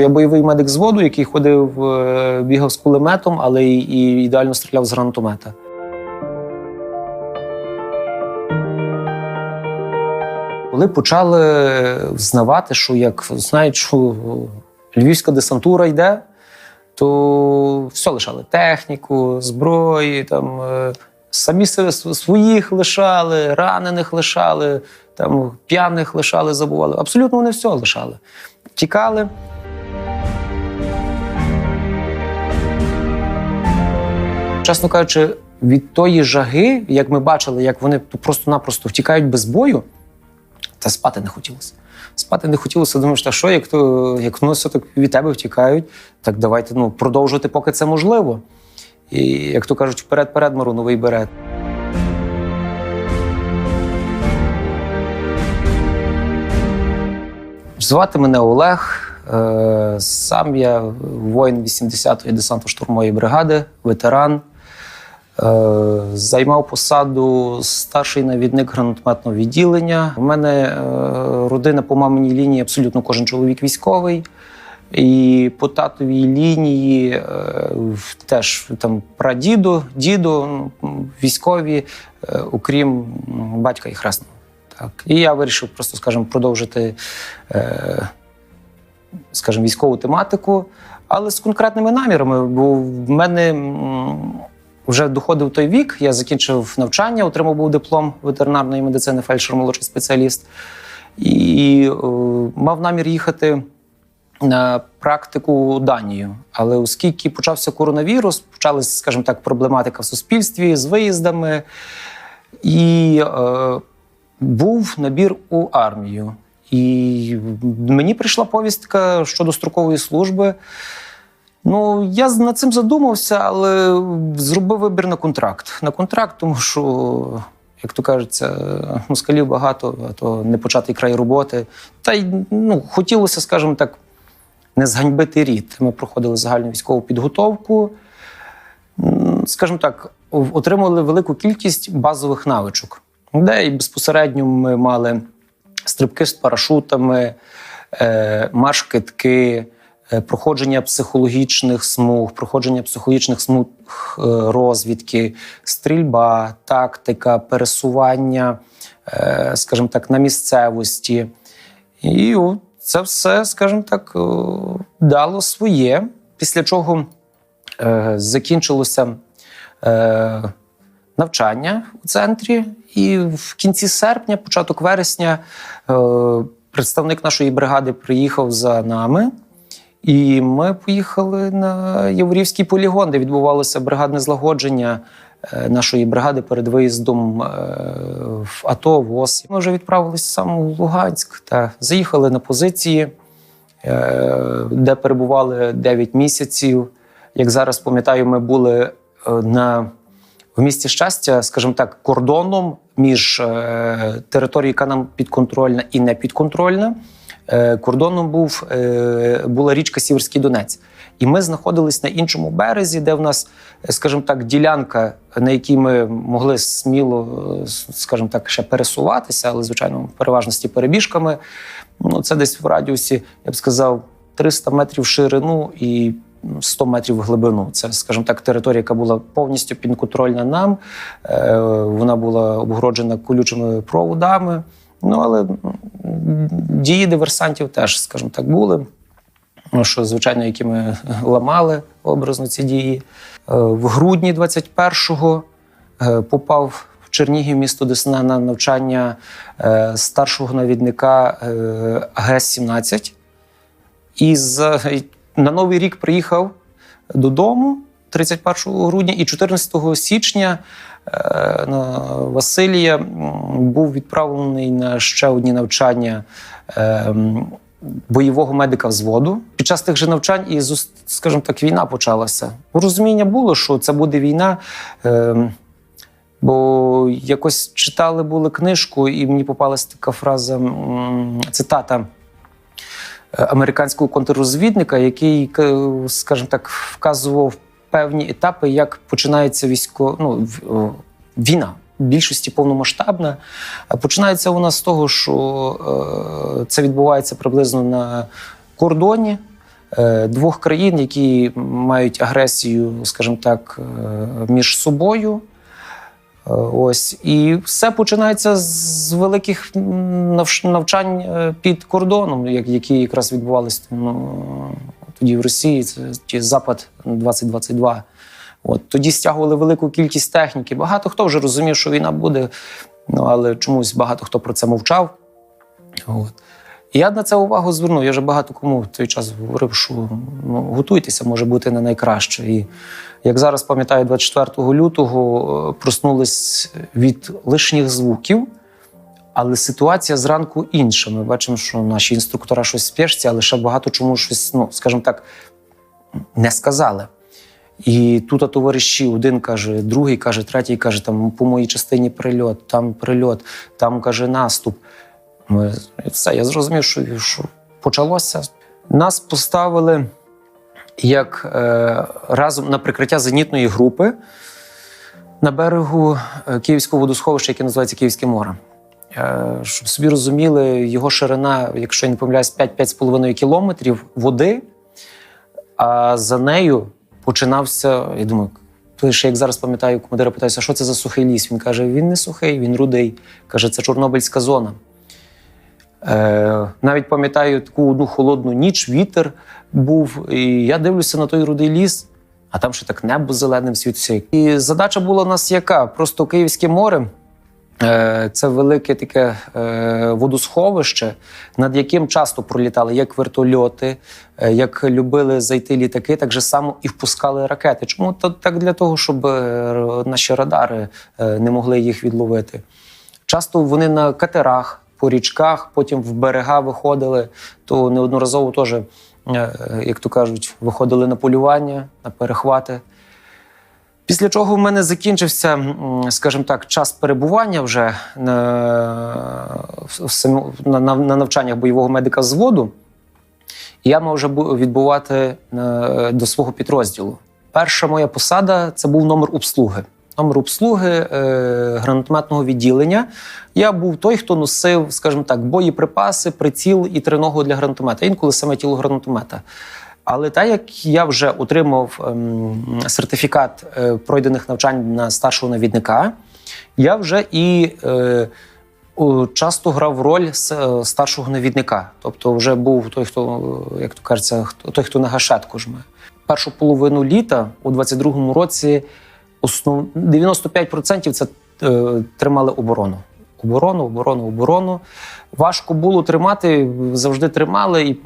Я бойовий медик зводу, який ходив, е, бігав з кулеметом, але і, і ідеально стріляв з гранатомета. Коли почали взнавати, що як знають, що львівська десантура йде, то все лишали техніку, зброї, там е, самі своїх лишали, ранених лишали, там п'яних лишали, забували. Абсолютно вони все лишали. Тікали. Чесно кажучи, від тої жаги, як ми бачили, як вони просто-напросто втікають без бою, та спати не хотілося. Спати не хотілося, думаєш, та що, як, то, як вони все так від тебе втікають, так давайте ну, продовжувати, поки це можливо. І як то кажуть, вперед-перед мару новий берет. Звати мене Олег. Е, Сам я воїн 80-ї десантно-штурмової бригади, ветеран. Е, Займав посаду старший навідник гранатометного відділення. У мене е, родина по маминій лінії абсолютно кожен чоловік військовий. І по татовій лінії е, теж там прадіду, діду ну, військові, окрім батька і хресного. Так. І я вирішив просто, скажімо, продовжити скажімо, військову тематику, але з конкретними намірами. Бо в мене вже доходив той вік, я закінчив навчання, отримав був диплом ветеринарної медицини, фельдшер молодший спеціаліст, і е, мав намір їхати на практику у Данію. Але оскільки почався коронавірус, почалася, скажімо так, проблематика в суспільстві з виїздами, і е, був набір у армію. І мені прийшла повістка щодо строкової служби. Ну, я над цим задумався, але зробив вибір на контракт. На контракт, тому що, як то кажеться, москалів багато, а то не початий край роботи. Та й ну, хотілося, скажімо так, не зганьбити рід. Ми проходили загальну військову підготовку. Скажімо так, отримали велику кількість базових навичок, де і безпосередньо ми мали стрибки з парашутами, е, марш-китки, проходження психологічних смуг, проходження психологічних смуг е, розвідки, стрільба, тактика, пересування, е, скажімо так, на місцевості. І це все, скажімо так, е, дало своє, після чого е, закінчилося е, навчання у центрі, і в кінці серпня, початок вересня, е, представник нашої бригади приїхав за нами. І ми поїхали на Яворівський полігон, де відбувалося бригадне злагодження е, нашої бригади перед виїздом е, в АТО в ОС. Ми вже відправилися саме у Луганськ та заїхали на позиції, е, де перебували 9 місяців. Як зараз пам'ятаю, ми були на в місті щастя, скажімо так, кордоном між територією, яка нам підконтрольна і не підконтрольна. Е, кордоном був, е, була річка Сіверський Донець. І ми знаходились на іншому березі, де в нас, е, скажімо так, ділянка, на якій ми могли сміло, скажімо так, ще пересуватися, але звичайно, в переважності перебіжками. Ну, це десь в радіусі, я б сказав, 300 метрів ширину і 100 метрів глибину. Це, скажімо так, територія, яка була повністю підконтрольна нам. Вона була обгороджена колючими проводами. Ну, але дії диверсантів теж, скажімо так, були. Ну, що, звичайно, які ми ламали образно ці дії. Е, В грудні 21-го е, попав в Чернігів, місто Десна, на навчання е, старшого навідника е, АГС-17. І на Новий рік приїхав додому 31 грудня, і 14 січня е, Василія був відправлений на ще одні навчання. е, Бойового медика взводу під час тих же навчань, і скажімо так, війна почалася. Розуміння було, що це буде війна. Е, Бо якось читали були книжку, і мені попалася така фраза, цитата американського контррозвідника, який, скажімо так, вказував певні етапи, як починається військо, ну, війна. Більшості повномасштабна. Починається вона з того, що е, це відбувається приблизно на кордоні е, двох країн, які мають агресію, скажімо так, е, між собою. Е, Ось і все починається з великих навчань е, під кордоном, як- які якраз відбувалися ну, тоді в Росії. Це ті Запад 2022. От тоді стягували велику кількість техніки. Багато хто вже розумів, що війна буде, ну але чомусь багато хто про це мовчав. От. Я на це увагу звернув. Я вже багато кому в той час говорив, що ну, готуйтеся, може бути не найкраще. І як зараз пам'ятаю, 24 лютого е, проснулись від лишніх звуків, але ситуація зранку інша. Ми бачимо, що наші інструктора щось спішці, але ще багато чому щось, ну, скажімо так, не сказали. І тут товариші, один каже, другий каже, третій каже, там по моїй частині прильот, там прильот, там каже наступ. Ми, все, я зрозумів, що, що почалося. Нас поставили як е, разом на прикриття зенітної групи на берегу е, Київського водосховища, яке називається Київське море. Е, щоб собі розуміли, його ширина, якщо я не помиляюсь, 5-5,5 кілометрів води, а за нею починався. Я думаю, то ще як зараз пам'ятаю, командира питаюся, що це за сухий ліс? Він каже: він не сухий, він рудий. Каже, це Чорнобильська зона. Е, навіть пам'ятаю таку одну холодну ніч, вітер був, і я дивлюся на той рудий ліс, а там ще так небо зеленим світиться. І задача була у нас яка? Просто Київське море. Е, Це велике таке е, водосховище, над яким часто пролітали як вертольоти, е, як любили зайти літаки, так же само і впускали ракети. Чому так для того, щоб наші радари не могли їх відловити? Часто вони на катерах, по річках, потім в берега виходили, то неодноразово теж, як то кажуть, виходили на полювання, на перехвати. Після чого в мене закінчився, скажімо так, час перебування вже на, на, на, на навчаннях бойового медика взводу. І я мав вже бу- відбувати е, до свого підрозділу. Перша моя посада це був номер обслуги. Номер обслуги е, гранатометного відділення. Я був той, хто носив, скажімо так, боєприпаси, приціл і триногу для гранатомета, інколи саме тіло гранатомета. Але так як я вже отримав ем, сертифікат е, пройдених навчань на старшого навідника, я вже і е, часто грав роль е, старшого навідника. Тобто, вже був той, хто, як то кажеться, хто- той, хто на гашетку жме. Першу половину літа у 22-му році основ 95% це тримали оборону. Оборону, оборону, оборону. Важко було тримати, завжди тримали, і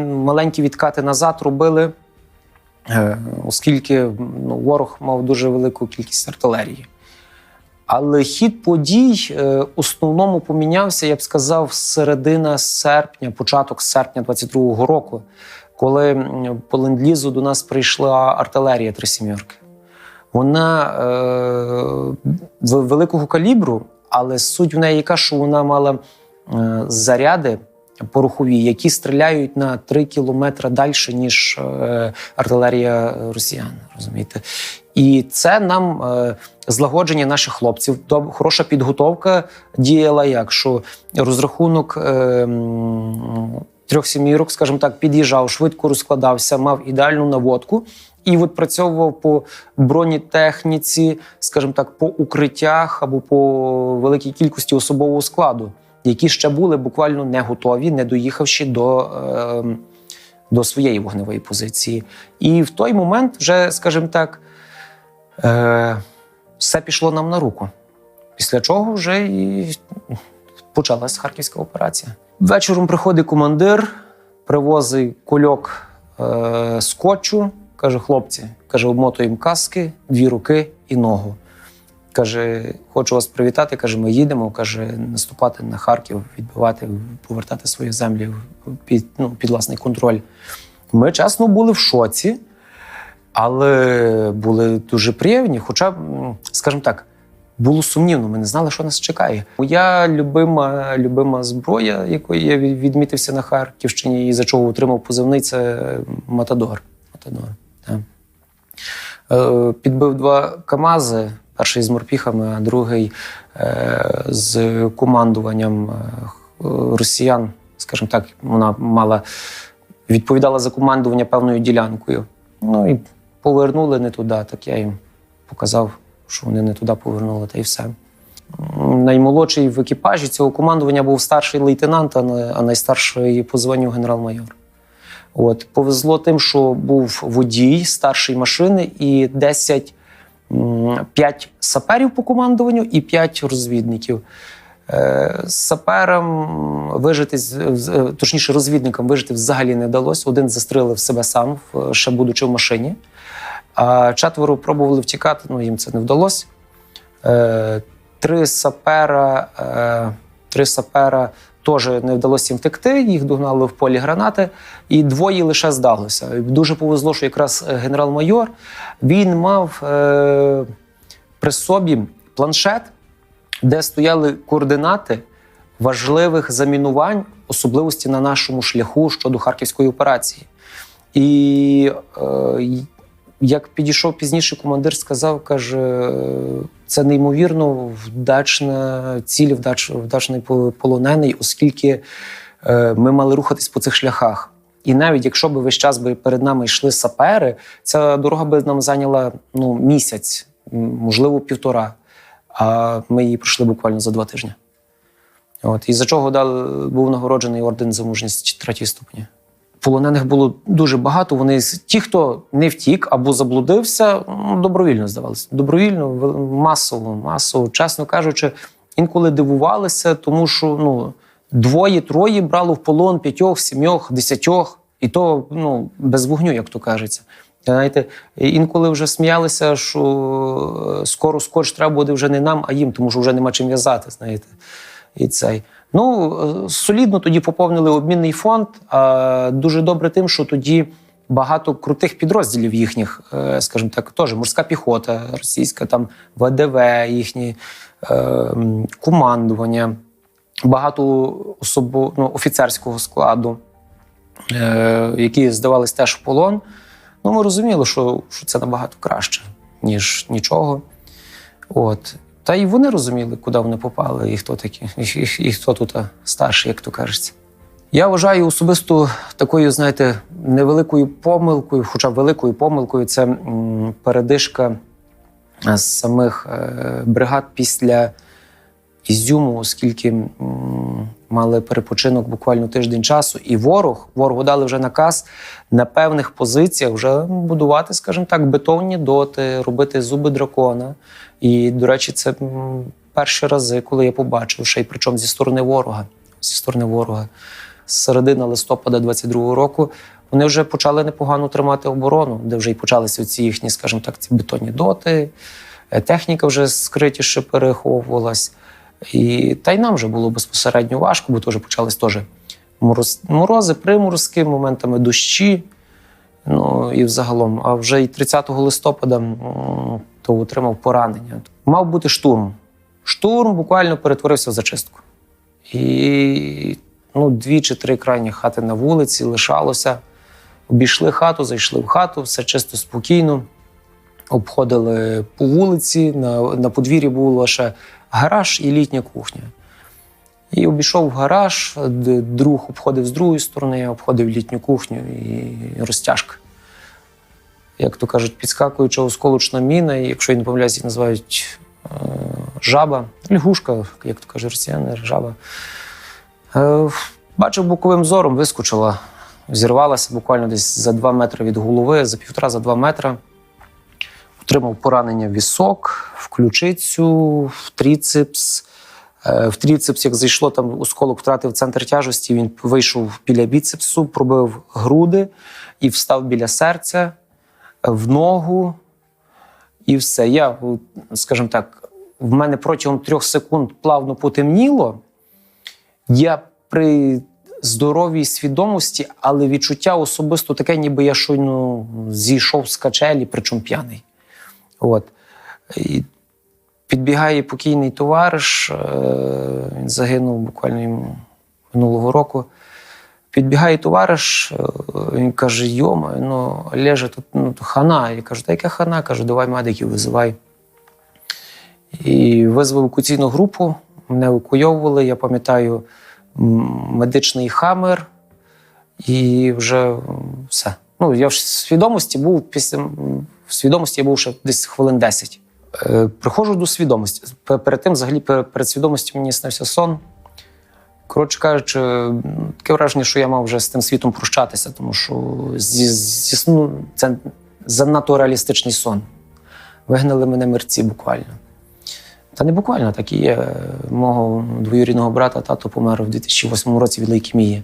маленькі відкати назад робили, е, оскільки ну, ворог мав дуже велику кількість артилерії. Але хід подій е, основному помінявся, я б сказав, середина серпня, початок серпня 22-го року, коли по ленд-лізу до нас прийшла артилерія три сім'єрки. Вона е, великого калібру, але суть в неї яка, що вона мала е, заряди порохові, які стріляють на 3 кілометри далі, ніж е, артилерія росіян. Розумієте? І це нам е, злагодження наших хлопців, хороша підготовка діяла як, що розрахунок е, трьох сімірок, скажімо так, під'їжджав, швидко розкладався, мав ідеальну наводку і відпрацьовував по бронетехніці, скажімо так, по укриттях або по великій кількості особового складу, які ще були буквально не готові, не доїхавши до. Е, до своєї вогневої позиції. І в той момент, вже, скажімо так, е, все пішло нам на руку. Після чого вже і почалась харківська операція. Вечором приходить командир, привозить кульок е, скотчу, каже: хлопці, каже, обмотуємо каски, дві руки і ногу. Каже, хочу вас привітати. Каже, ми їдемо. Каже, наступати на Харків, відбивати, повертати свої землі під, ну, під власний контроль. Ми чесно були в шоці, але були дуже приємні. Хоча, скажімо так, було сумнівно, ми не знали, що нас чекає. Моя любима, любима зброя, якою я відмітився на Харківщині, і за чого отримав позивний, це Матадор. Матадор. Так. Е, Підбив два КАМАЗи, перший з морпіхами, а другий е, з командуванням е, росіян. Скажімо так, вона мала відповідала за командування певною ділянкою. Ну і повернули не туди. Так я їм показав, що вони не туди повернули, та й все. Наймолодший в екіпажі цього командування був старший лейтенант, а найстарший по званню генерал-майор. От повезло тим, що був водій старшої машини і 10, 5 саперів по командуванню і 5 розвідників. Е, Саперам вижити, точніше, розвідникам вижити взагалі не вдалося. Один застрелив себе сам, ще будучи в машині. А четверо пробували втікати, ну їм це не вдалося. Е, Три сапера, е, три сапера теж не вдалося їм втекти, їх догнали в полі гранати, і двоє лише здалося. Дуже повезло, що якраз генерал-майор він мав е, при собі планшет, де стояли координати важливих замінувань, особливості на нашому шляху щодо харківської операції. І е, як підійшов пізніше, командир сказав, каже, це неймовірно вдачна ціль, вдач, вдачний полонений, оскільки е, ми мали рухатись по цих шляхах. І навіть якщо б весь час би перед нами йшли сапери, ця дорога би нам зайняла ну, місяць, можливо, півтора. А ми її пройшли буквально за два тижні. От, і за чого дали, був нагороджений орден за мужність третьої ступені. Полонених було дуже багато. Вони з- ті, хто не втік або заблудився, ну, добровільно здавалися. Добровільно, масово, масово. Чесно кажучи, інколи дивувалися, тому що ну, двоє-троє брало в полон п'ятьох, сімьох, десятьох, і то ну, без вогню, як то кажеться. Знаєте, інколи вже сміялися, що е, скоро скотч треба буде вже не нам, а їм, тому що вже нема чим в'язати. Знаєте, і цей. Ну, е, солідно тоді поповнили обмінний фонд. Дуже добре тим, що тоді багато крутих підрозділів їхніх, е, скажімо так, теж морська піхота, російська, там ВДВ, їхні е, командування, багато особо, ну, офіцерського складу, які здавались теж в полон. Ну, ми розуміли, що, що це набагато краще, ніж нічого. От. Та й вони розуміли, куди вони попали, і хто такі, і, і, хто тут старший, як то кажеться. Я вважаю особисто такою, знаєте, невеликою помилкою, хоча великою помилкою, це передишка самих е, бригад після Ізюму, оскільки мали перепочинок буквально тиждень часу, і ворог, ворогу дали вже наказ на певних позиціях вже будувати, скажімо так, бетонні доти, робити зуби дракона. І, до речі, це перші рази, коли я побачив, ще й причому зі сторони ворога. Зі сторони ворога. З середини листопада 22-го року вони вже почали непогано тримати оборону, де вже й почалися ці їхні, скажімо так, ці бетонні доти. Е, Техніка вже скритіше переховувалась. І та й нам вже було безпосередньо важко, бо теж почались теж мороз, морози, приморозки, моментами дощі. Ну і взагалом, а вже і 30 листопада то отримав поранення. Мав бути штурм. Штурм буквально перетворився в зачистку. І ну, дві чи три крайні хати на вулиці лишалося. Обійшли хату, зайшли в хату, все чисто спокійно. Обходили по вулиці. На, на подвір'ї був лише гараж і літня кухня. І обійшов в гараж, д- друг обходив з другої сторони, обходив літню кухню і розтяжка. Як то кажуть, підскакуюча осколочна міна, і якщо я не помиляюсь, їх називають е, жаба, лягушка, як то кажуть росіяни, жаба. Е, бачив боковим зором, вискочила, зірвалася буквально десь за два метри від голови, за півтора, за два метри. Отримав поранення в вісок, в ключицю, в тріцепс. Е, В тріцепс, як зайшло, там осколок втратив центр тяжесті, він вийшов біля біцепсу, пробив груди і встав біля серця, е, в ногу, і все. Я, скажімо так, в мене протягом трьох секунд плавно потемніло. Я при здоровій свідомості, але відчуття особисто таке, ніби я щойно зійшов з качелі, причому п'яний. От. І підбігає покійний товариш, е, він загинув буквально минулого року. Підбігає товариш, е, він каже: Йома, ну Олеже, тут ну, хана. Я кажу, та яка хана? Кажу, давай медиків визивай. І визвав евакуаційну групу, мене евакуйовували. Я пам'ятаю, медичний хамер, і вже все. Ну, я в свідомості був після в свідомості я був ще десь хвилин 10. Е, приходжу до свідомості. Перед тим, взагалі, перед свідомістю мені снився сон. Коротше кажучи, таке враження, що я мав вже з тим світом прощатися, тому що зі, зі сну це занадто реалістичний сон. Вигнали мене мерці буквально. Та не буквально так і є. Мого двоюрідного брата тато помер у 2008 році від лейкемії.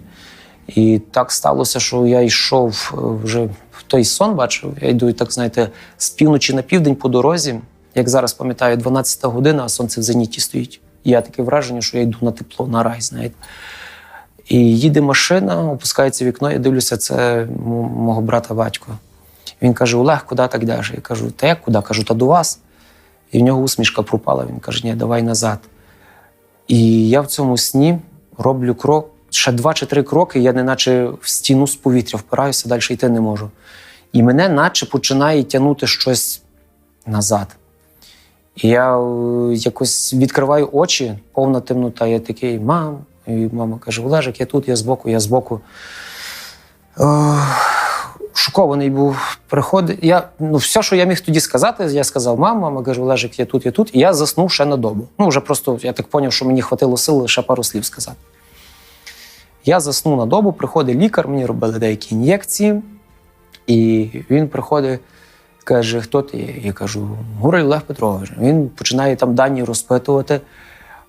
І так сталося, що я йшов е, вже в той сон, бачив. Я йду, так знаєте, з півночі на південь по дорозі. Як зараз пам'ятаю, 12-та година, а сонце в зеніті стоїть. І я таке враження, що я йду на тепло, на рай, знаєте. І їде машина, опускається вікно, я дивлюся, це мого брата батько. Він каже: Олег, куди так йдеш? Я кажу, та як куди? Кажу, та до вас. І в нього усмішка пропала. Він каже, ні, давай назад. І я в цьому сні роблю крок, ще два чи три кроки, я неначе в стіну з повітря впираюся, далі йти не можу. І мене наче починає тягнути щось назад. І я е, якось відкриваю очі, повна темнота. Я такий, мам. І мама каже: Олежик, я тут, я збоку, я збоку. Шокований був. Приходить. Я, ну, все, що я міг тоді сказати, я сказав, мам, мама каже, Олежик, я тут, я тут. І я заснув ще на добу. Ну, вже просто я так зрозумів, що мені хватило сили лише пару слів сказати. Я заснув на добу, приходить лікар, мені робили деякі ін'єкції, і він приходить, каже, хто ти? Я кажу, Гураль Олег Петрович. Він починає там дані розпитувати.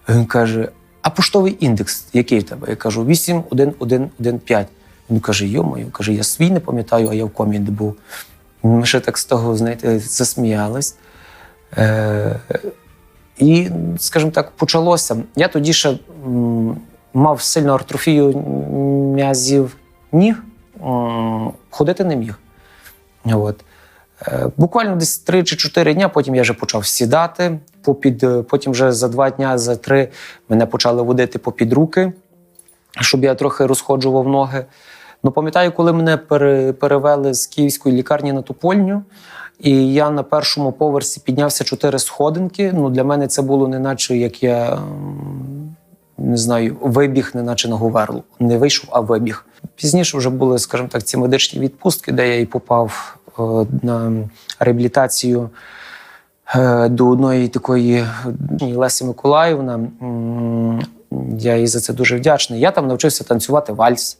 Він каже: а поштовий індекс, який в тебе? Я кажу, 81115. Він каже, йомаю, каже, я свій не пам'ятаю, а я в комі не був. Ми ще так з того, знаєте, засміялись. Е, і, скажімо так, почалося. Я тоді ще мав сильну артрофію м'язів ніг, ходити не міг. От. Е, Буквально десь 3 чи 4 дня, потім я вже почав сідати. Попід, е, потім вже за два дня, за три мене почали водити попід руки, щоб я трохи розходжував ноги. Ну, пам'ятаю, коли мене перевели з київської лікарні на Топольню, і я на першому поверсі піднявся чотири сходинки. Ну, для мене це було неначе як я не знаю, вибіг, неначе на Говерлу. Не вийшов, а вибіг. Пізніше вже були, скажімо так, ці медичні відпустки, де я і попав е, на реабілітацію е, до одної такої е, Лесі Миколаївна. Я їй за це дуже вдячний. Я там навчився танцювати вальс.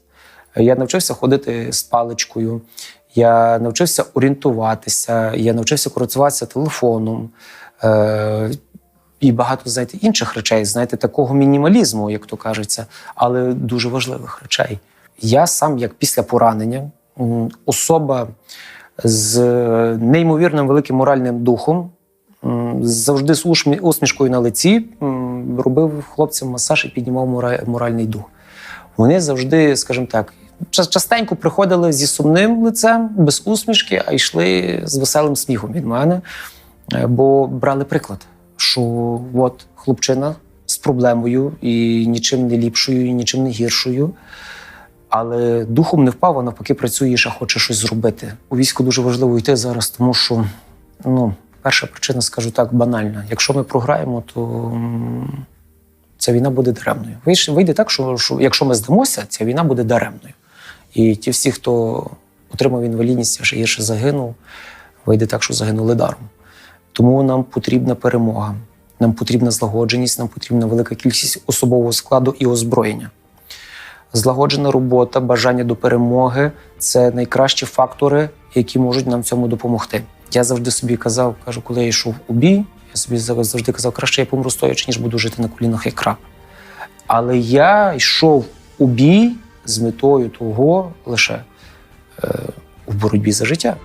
Я навчився ходити з паличкою. Я навчився орієнтуватися, я навчився користуватися телефоном. І багато знаєте, інших речей, знаєте, такого мінімалізму, як то кажеться, але дуже важливих речей. Я сам, як після поранення, особа з неймовірним великим моральним духом, завжди з усмішкою на лиці, робив хлопцям масаж і піднімав моральний дух. Вони завжди, скажімо так, частенько приходили зі сумним лицем, без усмішки, а йшли з веселим сміхом від мене, е, бо брали приклад, що от хлопчина з проблемою і нічим не ліпшою, і нічим не гіршою. Але духом не впав, а навпаки працюєш, а хоче щось зробити. У війську дуже важливо йти зараз, тому що ну, перша причина, скажу так, банальна. Якщо ми програємо, то ця війна буде даремною. Вийде так, що, що якщо ми здамося, ця війна буде даремною. І ті всі, хто отримав інвалідність, ще гірше загинув, вийде так, що загинули даром. Тому нам потрібна перемога, нам потрібна злагодженість, нам потрібна велика кількість особового складу і озброєння. Злагоджена робота, бажання до перемоги це найкращі фактори, які можуть нам цьому допомогти. Я завжди собі казав, кажу, коли я йшов у бій, я собі завжди казав, краще я помру стоячи, ніж буду жити на колінах як краб. Але я йшов у бій з метою того лише е, в боротьбі за життя.